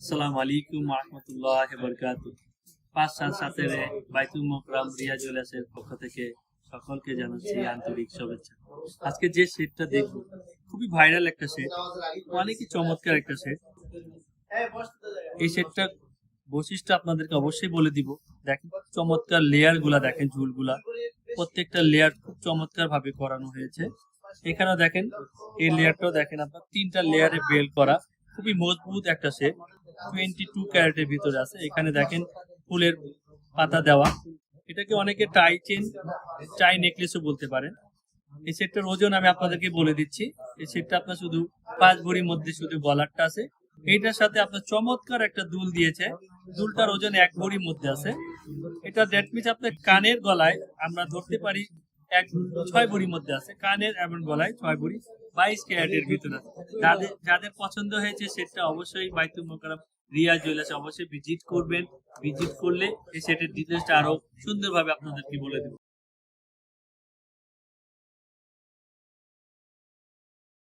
আসসালামু আলাইকুম রহমতুল্লাহ বরকাত পাঁচ সাত সাতের বাইতুল মোকরাম রিয়া জুয়েলার্সের পক্ষ থেকে সকলকে জানাচ্ছি আন্তরিক শুভেচ্ছা। আজকে যে সেটটা দেখব, খুবই ভাইরাল একটা সেট অনেকই চমৎকার একটা সেট এই সেটটা বৈশিষ্ট্য আপনাদেরকে অবশ্যই বলে দিব। দেখেন চমৎকার লেয়ারগুলা দেখেন, ঝুলগুলা। প্রত্যেকটা লেয়ার খুব চমৎকার ভাবে করানো হয়েছে। এখানে দেখেন, এই লেয়ারটাও দেখেন আপনার, তিনটা লেয়ারে বেল করা। খুবই মজবুত একটা সেট টোয়েন্টি টু ক্যারেটের ভিতরে আছে। এখানে দেখেন ফুলের পাতা দেওয়া। এটাকে অনেকে টাই চেন টাই নেকলেসও বলতে পারেন। এই সেটটার ওজন আমি আপনাদেরকে বলে দিচ্ছি। এই সেটটা আপনার শুধু পাঁচ ভরির মধ্যে শুধু গলারটা আছে। এইটার সাথে আপনার চমৎকার একটা দুল দিয়েছে। দুলটার ওজন এক ভরির মধ্যে আছে। এটা দ্যাট মিনস আপনার কানের গলায় আমরা ধরতে পারি এক, ছয় ভরির মধ্যে আছে। কানের এবং গলায় ছয় ভরি। বাইশ ক্যারেটের ভিতরে। যাদের যাদের পছন্দ হয়েছে সেটটা অবশ্যই বাইতুল মোকারম রিয়া জুয়েলার্স অবশ্যই ভিজিট করবেন ভিজিট করলে এই সেটের ডিটেলসটা আরও সুন্দরভাবে আপনাদেরকে বলে দেবো